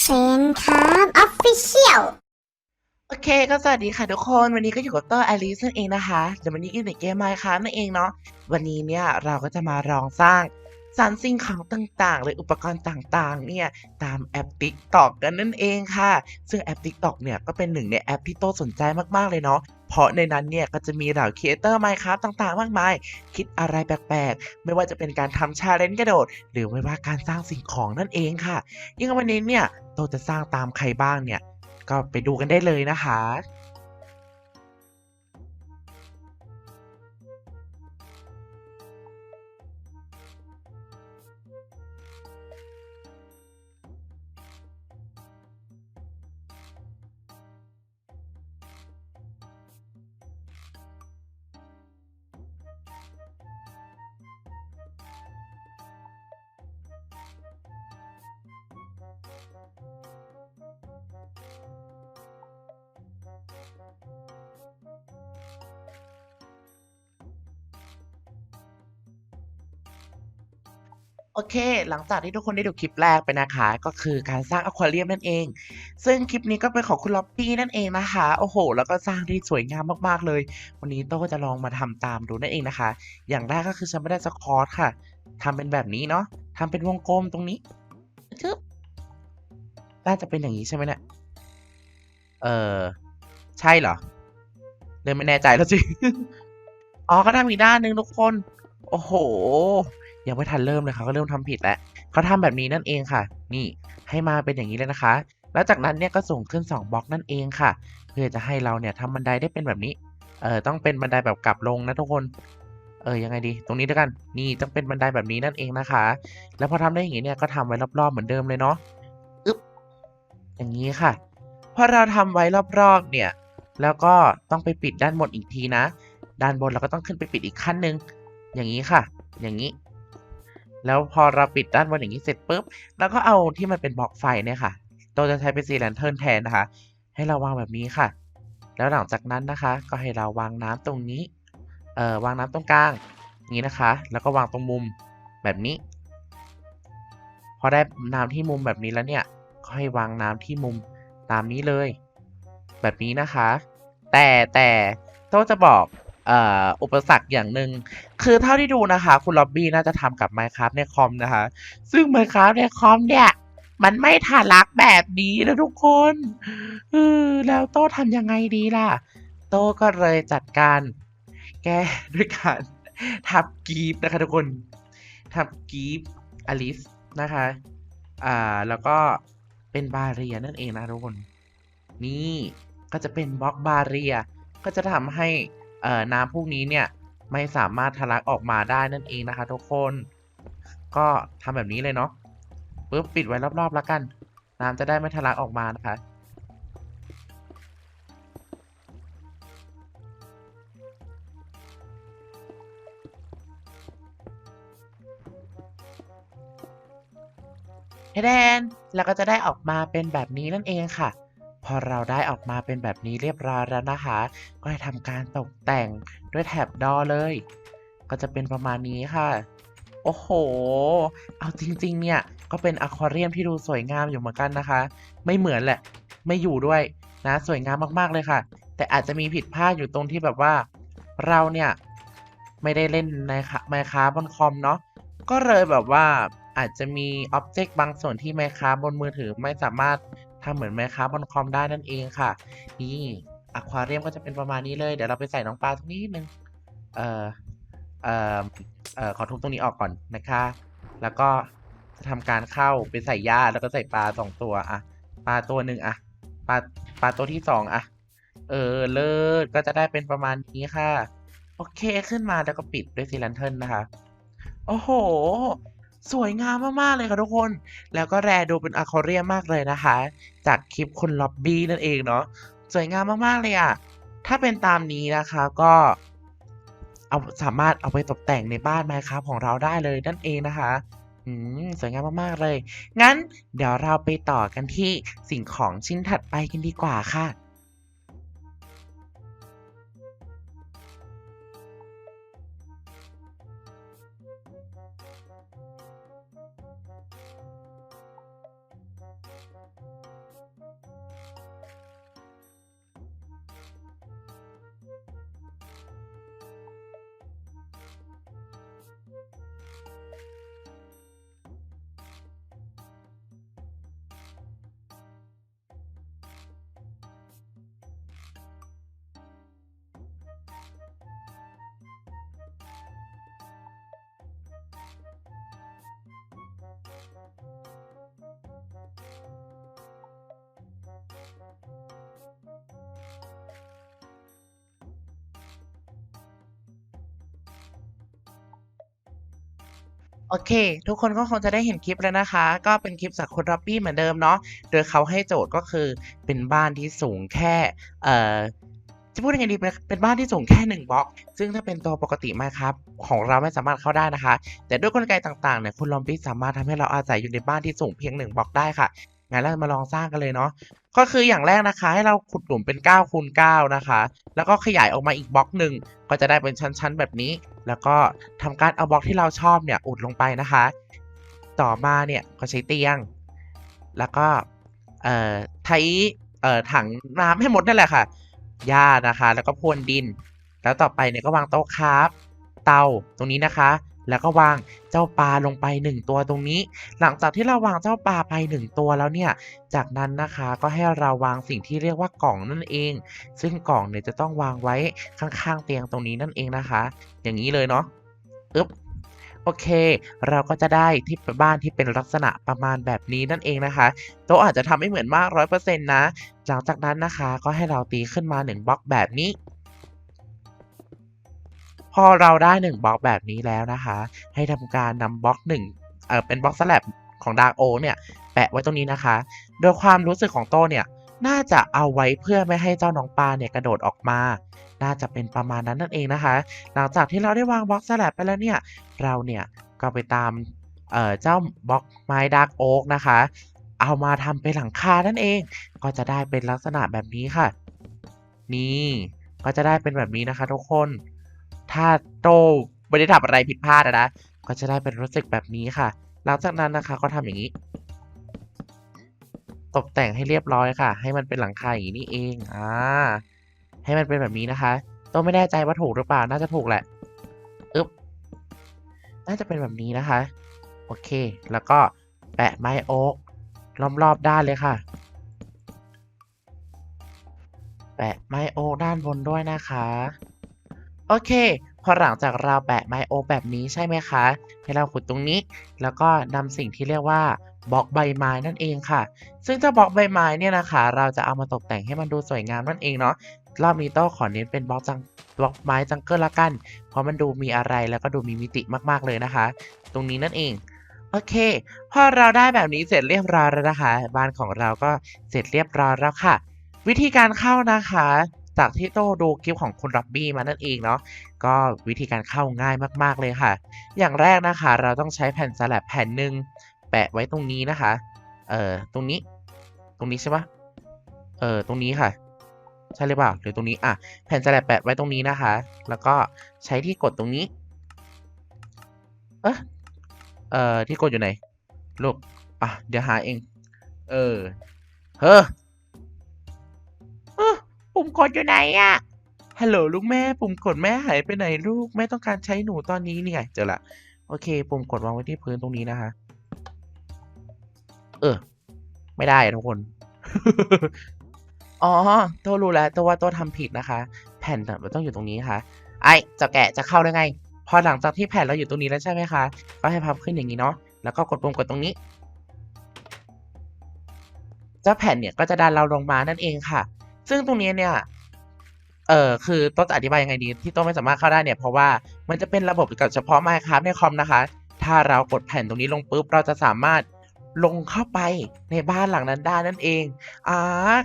เซนครับออฟฟิเชียลโอเคก็สวัสดีค่ะทุกคนวันนี้ก็อยู่กับเตอร์อลิสนั่นเองนะคะเดี๋ยววันนี้อยู่ในเกมไมค์ครับนั่นเองเนาะวันนี้เนี่ยเราก็จะมาลองสร้างสรรสิ่งของต่างๆ หรืออุปกรณ์ต่างๆ เนี่ยตามแอป TikTok กันนั่นเองค่ะ ซึ่งแอป TikTok เนี่ยก็เป็นหนึ่งในแอปที่โตสนใจมากๆเลยเนาะ เพราะในนั้นเนี่ยก็จะมีเหล่าครีเอเตอร์ไมค์ครับต่างๆ มากมาย คิดอะไรแปลกๆ ไม่ว่าจะเป็นการทำชาเลนจ์กระโดด หรือไม่ว่าการสร้างสิ่งของนั่นเองค่ะ ยิ่งวันนี้เนี่ยโตจะสร้างตามใครบ้างเนี่ย ก็ไปดูกันได้เลยนะคะ โอเค หลังจากที่ทุกคนได้ดูคลิปแรกไปนะคะ ก็คือการสร้างอควาเรียมนั่นเอง ซึ่งคลิปนี้ก็เป็นของคุณล็อบบี้นั่นเองนะคะ โอ้โห แล้วก็สร้างได้สวยงามมากๆเลย วันนี้โต้ก็จะลองมาทำตามดูนั่นเองนะคะ อย่างแรกก็คือฉันไม่ได้สคอร์ตค่ะทำเป็นแบบนี้เนาะทำเป็นวงกลมตรงนี้ชึบน่าจะเป็นอย่างนี้ใช่ไหมเนี่ย เออ ใช่เหรอเริ่มไม่แน่ใจแล้วสิ อ๋อ ก็ทำอีกด้านหนึ่งทุกคน โอ้โห ยังไม่ทันเริ่มเลยค่ะก็เริ่มทำผิดแล้วเขาทำแบบนี้นั่นเองค่ะ นี่ให้มาเป็นอย่างนี้เลยนะคะ แล้วจากนั้นเนี่ยก็ส่งขึ้น 2บล็อกนั่นเองค่ะ เพื่อจะให้เราเนี่ยทำบันไดได้เป็นแบบนี้เออต้องเป็นบันไดแบบกลับลงนะทุกคนเออยังไงดี ตรงนี้ด้วยกันนี่ต้องเป็นบันไดแบบนี้นั่นเองนะคะ แล้วพอทำได้อย่างนี้เนี่ยก็ทำไว้รอบๆเหมือนเดิมเลยเนาะอึ๊บอย่างนี้ค่ะพอเราทำไว้รอบๆเนี่ยแล้วก็ต้องไปปิดด้านบนอีกทีนะ ด้านบนเราก็ต้องขึ้นไปปิดอีกขั้นหนึ่งอย่างนี้ค่ะ อย่างนี้ แล้วพอเราปิดด้านบนอย่างนี้เสร็จปุ๊บแล้วก็เอาที่มันเป็นบล็อกไฟเนี่ยค่ะเราจะใช้เป็นซีแลนเทิร์นแทนนะคะ ให้เราวางแบบนี้ค่ะ แล้วหลังจากนั้นนะคะ ก็ให้เราวางน้ำตรงนี้ เอ่อวางน้ำตรงกลางนี้นะคะ แล้วก็วางตรงมุมแบบนี้ พอได้น้ำที่มุมแบบนี้แล้วเนี่ยก็ให้วางน้ำที่มุมตามนี้เลย แบบนี้นะคะ แต่แต่โต้จะบอก อุปสรรคอย่างหนึ่งคือเท่าที่ดูนะคะ คุณล็อบบี้น่าจะทำกับ Minecraft ในคอมนะคะ ซึ่ง Minecraft ในคอมเนี่ย มันไม่ทะลักแบบนี้นะทุกคนเออแล้วโต้ทำยังไงดีล่ะ โต้ก็เลยจัดการ แก้ด้วยการทับกีฟนะคะทุกคนทับกีฟอลิสนะคะ อ่า แล้วก็เป็นบาเรียนั่นเองนะทุกคน นี่ก็จะเป็นบล็อกบาเรีย ก็จะทำให้ น้ำพวกนี้เนี่ยไม่สามารถทะลักออกมาได้นั่นเองนะคะ ทุกคน ก็ทำแบบนี้เลยเนาะปุ๊บปิดไว้รอบๆแล้วกัน น้ำจะได้ไม่ทะลักออกมานะคะแดนแล้วก็จะได้ออกมาเป็นแบบนี้นั่นเองค่ะ พอเราได้ออกมาเป็นแบบนี้เรียบร้อยแล้วนะคะ ก็ให้ทำการตกแต่งด้วยแถบดอเลย ก็จะเป็นประมาณนี้ค่ะ โอ้โห เอาจริง ๆ เนี่ยก็เป็นอควาเรียมที่ดูสวยงามอยู่เหมือนกันนะคะ ไม่เหมือนแหละ ไม่อยู่ด้วยนะสวยงามมากๆเลยค่ะ แต่อาจจะมีผิดพลาดอยู่ตรงที่แบบว่า เราเนี่ยไม่ได้เล่นในไมค์คาบนคอมเนาะก็เลยแบบว่าอาจจะมีอ็อบเจกต์บางส่วนที่ไมค์คาบนมือถือไม่สามารถ ทำเหมือนไมค์คาบนคอมได้นั่นเองค่ะ นี่อควาเรียมก็จะเป็นประมาณนี้เลย เดี๋ยวเราไปใส่น้องปลาตรงนี้นึงเอ่อเอ่อเอ่อขอทุบตรงนี้ออกก่อนนะคะ แล้วก็จะทำการเข้าไปใส่หญ้าแล้วก็ใส่ปลาสองตัวอะปลาตัวหนึ่งอะปลาปลาตัวที่สองอะเออเลิศก็จะได้เป็นประมาณนี้ค่ะ โอเคขึ้นมาแล้วก็ปิดด้วยซีแลนเทิร์นนะคะ โอ้โห สวยงามมาก ๆ เลยค่ะทุกคน แล้วก็แรดูเป็นอะคอเรียมากเลยนะคะ จากคลิปคุณล็อบบี้นั่นเองเนาะสวยงามมาก ๆ เลยอะถ้าเป็นตามนี้นะคะก็เอาสามารถเอาไปตกแต่งในบ้านไมครับของเราได้เลยนั่นเองนะคะอืมสวยงามมาก ๆ เลย งั้นเดี๋ยวเราไปต่อกันที่สิ่งของชิ้นถัดไปกันดีกว่าค่ะ โอเค ทุกคนก็คงจะได้เห็นคลิปแล้วนะคะ ก็เป็นคลิปจากคุณรับบี้เหมือนเดิมเนาะโดยเขาให้โจทย์ก็คือเป็นบ้านที่สูงแค่เอ่อจะพูดยังไงดีเป็นบ้านที่สูงแค่หนึ่งบล็อก ซึ่งถ้าเป็นตัวปกติมาครับ ของเราไม่สามารถเข้าได้นะคะ แต่ด้วยกลไกต่างๆเนี่ยคุณลอมบี้สามารถทำให้เราอาศัยอยู่ในบ้านที่สูงเพียงหนึ่งบล็อกได้ค่ะ งั้นเรามาลองสร้างกันเลยเนาะก็คืออย่างแรกนะคะ ให้เราขุดหลุมเป็น9คูณ9นะคะ แล้วก็ขยายออกมาอีกบล็อกหนึ่งก็จะได้เป็นชั้นๆแบบนี้ แล้วก็ทำการเอาบล็อกที่เราชอบเนี่ยอุดลงไปนะคะ ต่อมาเนี่ยก็ใช้เตียง แล้วก็เอ่อใช้เอ่อถังน้ำให้หมดนั่นแหละค่ะหญ้านะคะ แล้วก็พรวนดิน แล้วต่อไปเนี่ยก็วางโต๊ะคราฟเตาตรงนี้นะคะ แล้วก็วางเจ้าปลาลงไปหนึ่งตัวตรงนี้ หลังจากที่เราวางเจ้าปลาไปหนึ่งตัวแล้วเนี่ย จากนั้นนะคะก็ให้เราวางสิ่งที่เรียกว่ากล่องนั่นเอง ซึ่งกล่องเนี่ยจะต้องวางไว้ข้างๆ เตียงตรงนี้นั่นเองนะคะ อย่างนี้เลยเนาะอึ๊บโอเค เราก็จะได้ที่บ้านที่เป็นลักษณะประมาณแบบนี้นั่นเองนะคะ โต๊ะอาจจะทำไม่เหมือนมากร้อยเปอร์เซ็นต์นะ หลังจากนั้นนะคะ ก็ให้เราตีขึ้นมาหนึ่งบล็อกแบบนี้ พอเราได้หนึ่งบล็อกแบบนี้แล้วนะคะ ให้ทำการนำบล็อกหนึ่งเออเป็นบล็อกสลับของดาร์กโอเนี่ยแปะไว้ตรงนี้นะคะ โดยความรู้สึกของโต้เนี่ยน่าจะเอาไว้เพื่อไม่ให้เจ้าน้องปลาเนี่ยกระโดดออกมา น่าจะเป็นประมาณนั้นนั่นเองนะคะ หลังจากที่เราได้วางบล็อกสลับไปแล้วเนี่ย เราเนี่ยก็ไปตามเอ่อเจ้าบล็อกไม้ดาร์กโอ๊กนะคะ เอามาทำเป็นหลังคานั่นเอง ก็จะได้เป็นลักษณะแบบนี้ค่ะ นี่ ก็จะได้เป็นแบบนี้นะคะทุกคน ถ้าโตไม่ได้ทำอะไรผิดพลาดนะ ก็จะได้เป็นรู้สึกแบบนี้ค่ะ หลังจากนั้นนะคะก็ทำอย่างนี้ ตกแต่งให้เรียบร้อยค่ะ ให้มันเป็นหลังคาอย่างนี้เองอ่าให้มันเป็นแบบนี้นะคะ ต้องไม่แน่ใจว่าถูกหรือเปล่า น่าจะถูกแหละอึ๊บน่าจะเป็นแบบนี้นะคะ โอเค แล้วก็แปะไม้โอ๊กรอบๆด้านเลยค่ะ แปะไม้โอ๊กด้านบนด้วยนะคะ โอเค พอหลังจากเราแปะไมโอแบบนี้ใช่ไหมคะ ให้เราขุดตรงนี้ แล้วก็นำสิ่งที่เรียกว่าบล็อกใบไม้นั่นเองค่ะ ซึ่งเจ้าบล็อกใบไม้เนี่ยนะคะ เราจะเอามาตกแต่งให้มันดูสวยงามนั่นเองเนาะ รอบนี้ต้องขอเน้นเป็นบล็อกจังบล็อกไม้จังเกิลละกัน เพราะมันดูมีอะไรแล้วก็ดูมีมิติมากๆเลยนะคะ ตรงนี้นั่นเอง โอเค พอเราได้แบบนี้เสร็จเรียบร้อยแล้วนะคะ บ้านของเราก็เสร็จเรียบร้อยแล้วค่ะ วิธีการเข้านะคะ จากที่โต้ดูคลิปของคุณรับบี้มานั่นเองเนาะก็วิธีการเข้าง่ายมากๆเลยค่ะ อย่างแรกนะคะ เราต้องใช้แผ่นสลับแผ่นหนึ่งแปะไว้ตรงนี้นะคะ เอ่อตรงนี้ ตรงนี้ใช่ปะเออตรงนี้ค่ะใช่หรือเปล่าหรือตรงนี้อะแผ่นสลับแปะไว้ตรงนี้นะคะ แล้วก็ใช้ที่กดตรงนี้ เอะเอ่อที่กดอยู่ไหนลูกอะเดี๋ยวหาเอง เออเฮ้อ มกดอยู่ไหนอะฮัลโหลลูกแม่ปุ่มกดแม่หายไปไหนลูกแม่ต้องการใช้หนูตอนนี้นี่ไงเจอละโอเค ปุ่มกดวางไว้ที่พื้นตรงนี้นะคะ เออ ไม่ได้ทุกคน อ๋อโตรู้แล้วโตว่าโตทำผิดนะคะ แผ่นน่ะมันต้องอยู่ตรงนี้ค่ะ ไอจะแกะจะเข้าได้ไง พอหลังจากที่แผ่นเราอยู่ตรงนี้แล้วใช่ไหมคะ ก็ให้พับขึ้นอย่างนี้เนาะ แล้วก็กดปุ่มกดตรงนี้ เจ้าแผ่นเนี่ยก็จะดันเราลงมานั่นเองค่ะ ซึ่งตรงนี้เนี่ย เออคือต้นจะอธิบายยังไงดีที่ต้นไม่สามารถเข้าได้เนี่ย เพราะว่ามันจะเป็นระบบกับเฉพาะ Minecraft ในคอมนะคะ ถ้าเรากดแผ่นตรงนี้ลงปุ๊บ เราจะสามารถลงเข้าไปในบ้านหลังนั้นได้นั่นเอง อ่า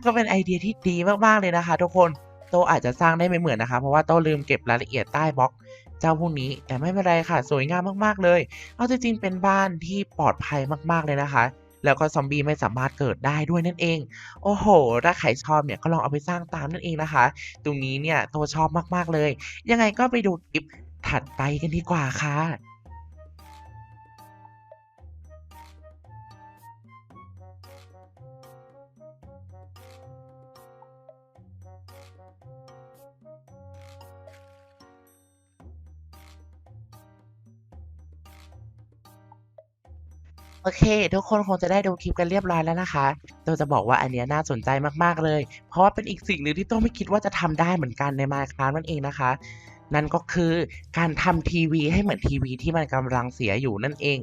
ก็เป็นไอเดียที่ดีมากๆเลยนะคะ ทุกคน โตอาจจะสร้างได้ไม่เหมือนนะคะ เพราะว่าโตลืมเก็บรายละเอียดใต้บล็อกเจ้าพวกนี้ แต่ไม่เป็นไรค่ะ สวยงามมากๆเลย เอาจริงๆ เป็นบ้านที่ปลอดภัยมากๆเลยนะคะ แล้วก็ซอมบี้ไม่สามารถเกิดได้ด้วยนั่นเอง โอ้โห ถ้าใครชอบเนี่ยก็ลองเอาไปสร้างตามนั่นเองนะคะ ตรงนี้เนี่ยโตชอบมากๆเลย ยังไงก็ไปดูคลิปถัดไปกันดีกว่าค่ะ โอเค ทุกคนคงจะได้ดูคลิปกันเรียบร้อยแล้วนะคะโตจะบอกว่าอันเนี้ยน่าสนใจมากๆเลย เพราะว่าเป็นอีกสิ่งหนึ่งที่โตไม่คิดว่าจะทำได้เหมือนกันใน Minecraft นั่นเองนะคะ นั่นก็คือการทำทีวีให้เหมือนทีวีที่มันกำลังเสียอยู่นั่นเอง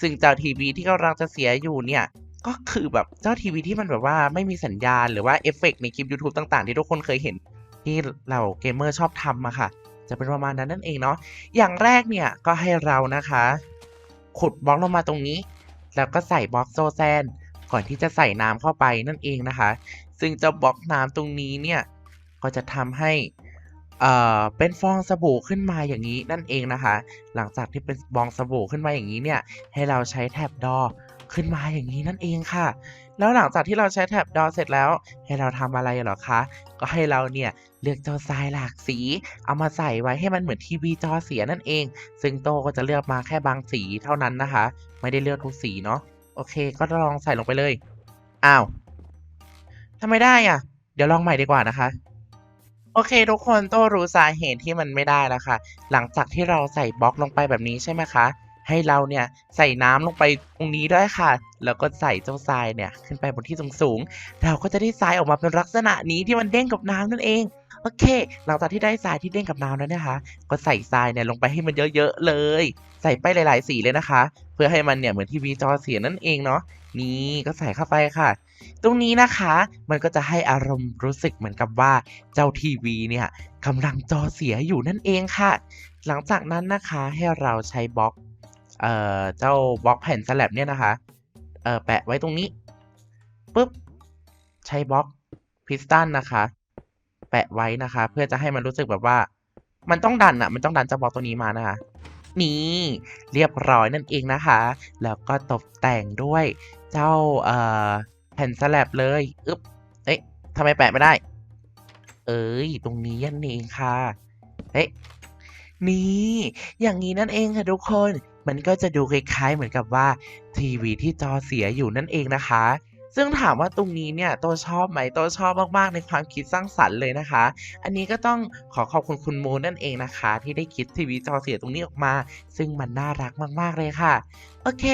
ซึ่งเจ้าทีวีที่กำลังจะเสียอยู่เนี่ยก็คือแบบเจ้าทีวีที่มันแบบว่าไม่มีสัญญาณหรือว่าเอฟเฟกต์ในคลิป YouTube ต่างๆ ที่ทุกคนเคยเห็นที่เราเกมเมอร์ชอบทำอะค่ะ จะเป็นประมาณนั้นนั่นเองเนาะอย่างแรกเนี่ยก็ให้เรานะคะ ขุดบล็อกลงมาตรงนี้ แล้วก็ใส่บล็อกโซแซน ก่อนที่จะใส่น้ำเข้าไปนั่นเองนะคะ ซึ่งเจ้าบล็อกน้ำตรงนี้เนี่ย ก็จะทำให้เอ่อเป็นฟองสบู่ขึ้นมาอย่างนี้นั่นเองนะคะ หลังจากที่เป็นฟองสบู่ขึ้นมาอย่างนี้เนี่ย ให้เราใช้แท็บดอขึ้นมาอย่างนี้นั่นเองค่ะ แล้วหลังจากที่เราใช้แท็บดอเสร็จแล้ว ให้เราทำอะไรหรอคะ ก็ให้เราเนี่ยเลือกเจ้าทรายหลากสี เอามาใส่ไว้ให้มันเหมือนทีวีจอเสียนั่นเอง ซึ่งโตก็จะเลือกมาแค่บางสีเท่านั้นนะคะ ไม่ได้เลือกทุกสีเนาะโอเค ก็ลองใส่ลงไปเลยอ้าวทำไมได้อะ เดี๋ยวลองใหม่ดีกว่านะคะโอเคทุกคนโต้รู้สาเหตุที่มันไม่ได้แล้วค่ะ หลังจากที่เราใส่บล็อกลงไปแบบนี้ใช่ไหมคะ ให้เราเนี่ยใส่น้ำลงไปตรงนี้ด้วยค่ะ แล้วก็ใส่เจ้าทรายเนี่ยขึ้นไปบนที่สูงๆเราก็จะได้ทรายออกมาเป็นลักษณะนี้ที่มันเด้งกับน้ำนั่นเองโอเค หลังจากที่ได้ทรายที่เด้งกับน้ำแล้วนะคะ ก็ใส่ทรายเนี่ยลงไปให้มันเยอะๆเลย ใส่ไปหลาย ๆ สีเลยนะคะ เพื่อให้มันเนี่ยเหมือนที่วีจอเสียนั่นเองเนาะ นี่ก็ใส่เข้าไปค่ะ ตรงนี้นะคะ มันก็จะให้อารมณ์รู้สึกเหมือนกับว่าเจ้าทีวีเนี่ยกำลังจอเสียอยู่นั่นเองค่ะ หลังจากนั้นนะคะให้เราใช้บล็อก เอ่อเจ้าบล็อกแผ่นสแลบเนี่ยนะคะเอ่อแปะไว้ตรงนี้ปุ๊บใช้บล็อกพิสตันนะคะ แปะไว้นะคะ เพื่อจะให้มันรู้สึกแบบว่า มันต้องดันอะมันต้องดันเจ้าบล็อกตัวนี้มานะคะนี่เรียบร้อยนั่นเองนะคะ แล้วก็ตกแต่งด้วยเจ้าเอ่อแผ่นสแลบเลยอึ๊บเอ๊ะทำไมแปะไม่ได้ เอ้ยตรงนี้นั่นเองค่ะเอ๊ะนี่ อย่างนี้นั่นเองค่ะทุกคน มันก็จะดูคล้ายๆเหมือนกับว่าทีวีที่จอเสียอยู่นั่นเองนะคะ ซึ่งถามว่าตรงนี้เนี่ยโตชอบไหมโตชอบมากๆในความคิดสร้างสรรค์เลยนะคะ อันนี้ก็ต้องขอขอบคุณคุณโมนั่นเองนะคะ ที่ได้คิดทีวีจอเสียตรงนี้ออกมา ซึ่งมันน่ารักมากๆเลยค่ะ โอเค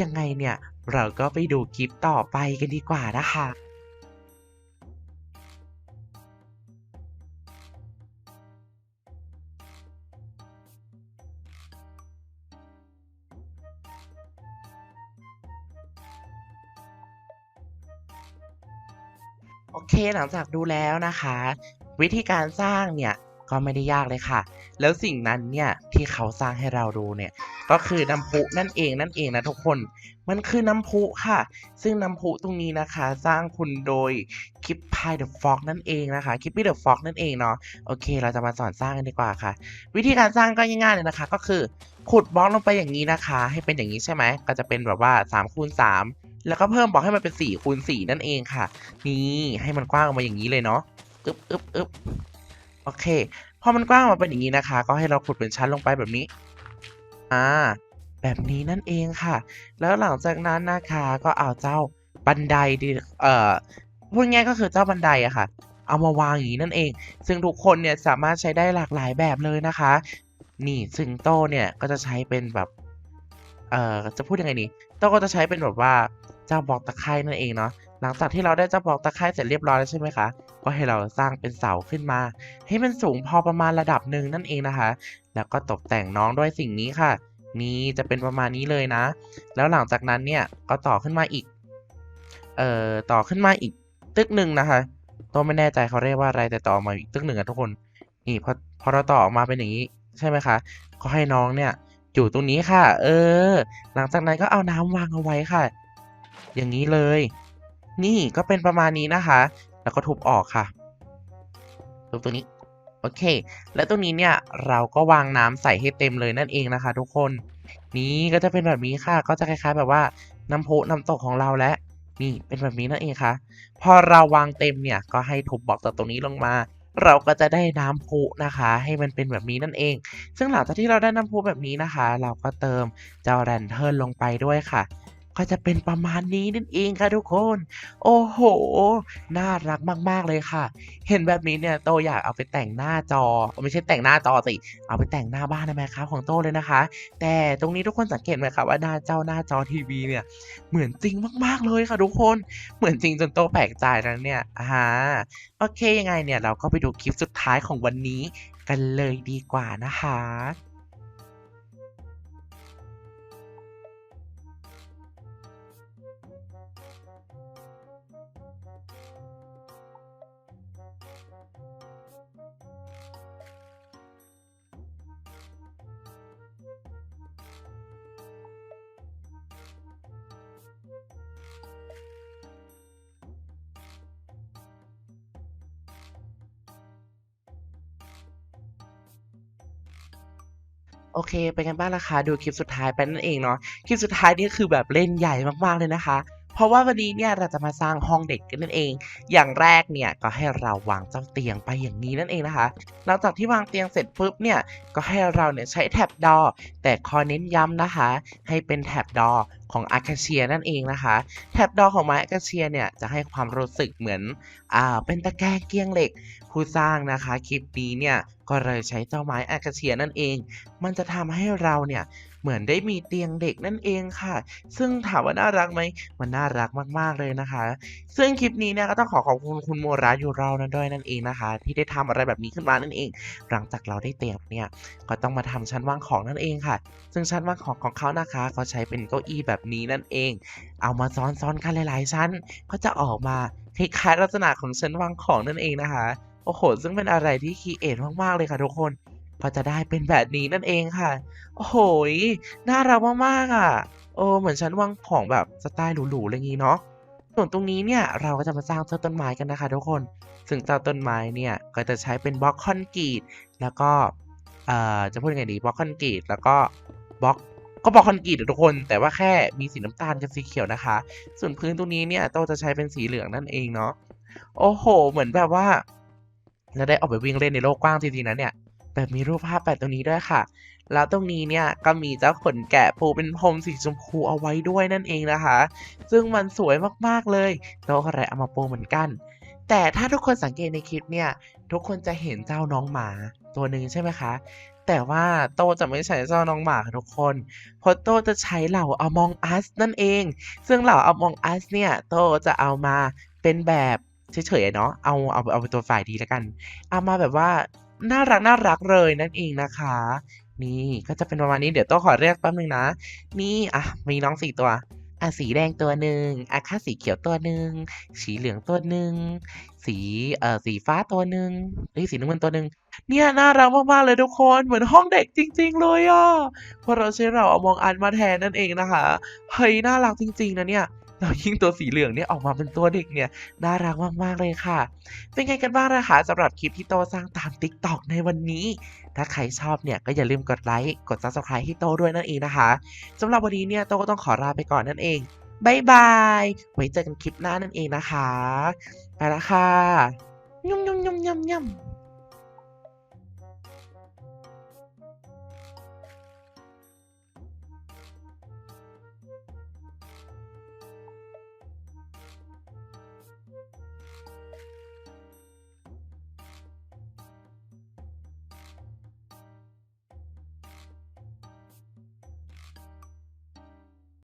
ยังไงเนี่ยเราก็ไปดูคลิปต่อไปกันดีกว่านะคะ อเคหลังจากดูแล้วนะคะ วิธีการสร้างเนี่ยก็ไม่ได้ยากเลยค่ะ แล้วสิ่งนั้นเนี่ยที่เขาสร้างให้เราดูเนี่ยก็คือน้ำพุนั่นเองนั่นเองนะทุกคน มันคือน้ำพุค่ะ ซึ่งน้ำพุตรงนี้นะคะ สร้างคุณโดย คิปพายเดอะฟอกนั่นเองนะคะคลิปปี้เดอะฟอกนั่นเองเนาะโอเค เราจะมาสอนสร้างกันดีกว่าค่ะ วิธีการสร้างก็ง่ายๆเลยนะคะ ก็คือขุดบล็อกลงไปอย่างนี้นะคะ ให้เป็นอย่างนี้ใช่ไหมก็จะเป็นแบบว่า3คูณ3แล้วก็เพิ่มบล็อกให้มันเป็น4คูณ4นั่นเองค่ะ นี่ให้มันกว้างออกมาอย่างนี้เลยเนาะอึ๊บอึ๊บอึ๊บโอเคพอมันกว้างออกมาเป็นอย่างนี้นะคะ ก็ให้เราขุดเป็นชั้นลงไปแบบนี้อ่าแบบนี้นั่นเองค่ะ แล้วหลังจากนั้นนะคะก็เอาเจ้าบันไดดิเอ่อ พูดง่ายก็คือเจ้าบันไดอะค่ะ เอามาวางอย่างนี้นั่นเอง ซึ่งทุกคนเนี่ยสามารถใช้ได้หลากหลายแบบเลยนะคะ นี่ซึ่งโต้เนี่ยก็จะใช้เป็นแบบเอ่อจะพูดยังไงดีโต้ก็จะใช้เป็นแบบว่าเจ้าบล็อกตะไคร่นั่นเองเนาะหลังจากที่เราได้เจ้าบล็อกตะไคร่เสร็จเรียบร้อยแล้วใช่ไหมคะก็ให้เราสร้างเป็นเสาขึ้นมา ให้มันสูงพอประมาณระดับหนึ่งนั่นเองนะคะ แล้วก็ตกแต่งน้องด้วยสิ่งนี้ค่ะ นี่จะเป็นประมาณนี้เลยนะ แล้วหลังจากนั้นเนี่ยก็ต่อขึ้นมาอีกเอ่อต่อขึ้นมาอีก ตึกหนึ่งนะคะตัวไม่แน่ใจเขาเรียกว่าอะไรแต่ต่อมาอีกตึกหนึ่งอะทุกคนนี่พอพอเราต่อออกมาเป็นอย่างนี้ใช่ไหมคะก็ให้น้องเนี่ยอยู่ตรงนี้ค่ะ เออ หลังจากนั้นก็เอาน้ำวางเอาไว้ค่ะ อย่างนี้เลย นี่ก็เป็นประมาณนี้นะคะ แล้วก็ทุบออกค่ะทุบตรงนี้โอเค และตรงนี้เนี่ยเราก็วางน้ำใส่ให้เต็มเลยนั่นเองนะคะ ทุกคน นี่ก็จะเป็นแบบนี้ค่ะ ก็จะคล้ายๆ แบบว่าน้ำพุน้ำตกของเราและ นี่เป็นแบบนี้นั่นเองค่ะพอเราวางเต็มเนี่ยก็ให้ทุบบล็อกจากตรงนี้ลงมาเราก็จะได้น้ำพุนะคะ ให้มันเป็นแบบนี้นั่นเอง ซึ่งหลังจากที่เราได้น้ำพุแบบนี้นะคะ เราก็เติมเจ้าแรนเทิร์นลงไปด้วยค่ะ ก็จะเป็นประมาณนี้นั่นเองค่ะทุกคน โอ้โห น่ารักมาก ๆ เลยค่ะ เห็นแบบนี้เนี่ยโตอยากเอาไปแต่งหน้าจอ ไม่ใช่แต่งหน้าจอสิ เอาไปแต่งหน้าบ้านได้ไหมครับของโตเลยนะคะ แต่ตรงนี้ทุกคนสังเกตไหมครับว่าหน้าเจ้าหน้าจอทีวีเนี่ย เหมือนจริงมาก ๆ เลยค่ะทุกคน เหมือนจริงจนโตแปลกใจแล้วเนี่ยอ่าโอเคยังไงเนี่ยเราก็ไปดูคลิปสุดท้ายของวันนี้กันเลยดีกว่านะคะ โอเคเป็นกันบ้างล่ะคะ ดูคลิปสุดท้ายไปนั่นเองเนาะ คลิปสุดท้ายนี่คือแบบเล่นใหญ่มากๆเลยนะคะ เพราะว่าวันนี้เนี่ยเราจะมาสร้างห้องเด็กกันนั่นเอง อย่างแรกเนี่ยก็ให้เราวางเจ้าเตียงไปอย่างนี้นั่นเองนะคะ หลังจากที่วางเตียงเสร็จปุ๊บเนี่ยก็ให้เราเนี่ยใช้แท็บดอ แต่ขอเน้นย้ำนะคะ ให้เป็นแท็บดอของอาคาเชียนั่นเองนะคะ แท็บดอของไม้อาคาเชียเนี่ยจะให้ความรู้สึกเหมือนอ่าเป็นตะแกรงเกียงเหล็ก ผู้สร้างนะคะคลิปนี้เนี่ยก็เลยใช้เจ้าไม้อาคาเชียนั่นเอง มันจะทำให้เราเนี่ย เหมือนได้มีเตียงเด็กนั่นเองค่ะ ซึ่งถามว่าน่ารักไหมมันน่ารักมากๆเลยนะคะ ซึ่งคลิปนี้เนี่ยก็ต้องขอขอบคุณคุณโมรายูเรานั่นด้วยนั่นเองนะคะ ที่ได้ทำอะไรแบบนี้ขึ้นมานั่นเอง หลังจากเราได้เตียงเนี่ยก็ต้องมาทำชั้นวางของนั่นเองค่ะ ซึ่งชั้นวางของของเขานะคะเขาใช้เป็นเก้าอี้แบบนี้นั่นเอง เอามาซ้อนๆกันหลาย ๆ ชั้นก็จะออกมาคล้ายๆลักษณะของชั้นวางของนั่นเองนะคะโอ้โห ซึ่งเป็นอะไรที่คีเอทมาก ๆ เลยค่ะทุกคน ก็จะได้เป็นแบบนี้นั่นเองค่ะ โอ้โหน่ารักมากๆอะโอ้เหมือนชั้นวางของแบบสไตล์หรูๆอะไรอย่างงี้เนาะส่วนตรงนี้เนี่ยเราก็จะมาสร้างเจ้าต้นไม้กันนะคะ ทุกคน ซึ่งเจ้าต้นไม้เนี่ยก็จะใช้เป็นบล็อกคอนกรีตแล้วก็เอ่อจะพูดยังไงดีบล็อกคอนกรีตแล้วก็บล็อกก็บล็อกคอนกรีตทุกคน แต่ว่าแค่มีสีน้ำตาลกับสีเขียวนะคะ ส่วนพื้นตรงนี้เนี่ยโตจะใช้เป็นสีเหลืองนั่นเองเนาะโอ้โห เหมือนแบบว่าเราได้ออกไปวิ่งเล่นในโลกกว้างจริงๆนะเนี่ย แบบมีรูปภาพแปะตรงนี้ด้วยค่ะ แล้วตรงนี้เนี่ยก็มีเจ้าขนแกะปูเป็นพรมสีชมพูเอาไว้ด้วยนั่นเองนะคะ ซึ่งมันสวยมากๆเลยโตก็เลยเอามาปูเหมือนกัน แต่ถ้าทุกคนสังเกตในคลิปเนี่ยทุกคนจะเห็นเจ้าน้องหมาตัวหนึ่งใช่ไหมคะ แต่ว่าโตจะไม่ใช้เจ้าน้องหมาทุกคนเพราะโตจะใช้เหล่า Among Us นั่นเอง ซึ่งเหล่า Among Us เนี่ยโตจะเอามาเป็นแบบเฉยๆเนาะเอาเอาเอาเป็นตัวฝ่ายดีแล้วกัน เอามาแบบว่า น่ารักน่ารักเลยนั่นเองนะคะ นี่ก็จะเป็นประมาณนี้เดี๋ยวโตขอเรียกแป๊บนึงนะ นี่อะมีน้องสี่ตัวอะสีแดงตัวหนึ่งอะค่าสีเขียวตัวหนึ่งสีเหลืองตัวหนึ่งสีเอ่อสีฟ้าตัวหนึ่งเฮ้ยสีน้ำเงินตัวหนึ่งเนี่ยน่ารักมากๆเลยทุกคนเหมือนห้องเด็กจริง ๆ เลยอะเพราะเราใช้เราเอามองอันมาแทนนั่นเองนะคะเฮ้ยน่ารักจริง ๆนะเนี่ย แล้วยิ่งตัวสีเหลืองเนี่ยออกมาเป็นตัวเด็กเนี่ยน่ารักมากๆเลยค่ะ เป็นไงกันบ้างนะคะสำหรับคลิปที่โตสร้างตาม TikTok ในวันนี้ ถ้าใครชอบเนี่ยก็อย่าลืมกดไลค์กด Subscribe ให้โตด้วยนั่นเองนะคะสำหรับวันนี้เนี่ยโตก็ต้องขอลาไปก่อนนั่นเองบายบายไว้เจอกันคลิปหน้านั่นเองนะคะ ไปละค่ะยุ่มยุ่มยุ่มยุ่มยุ่ม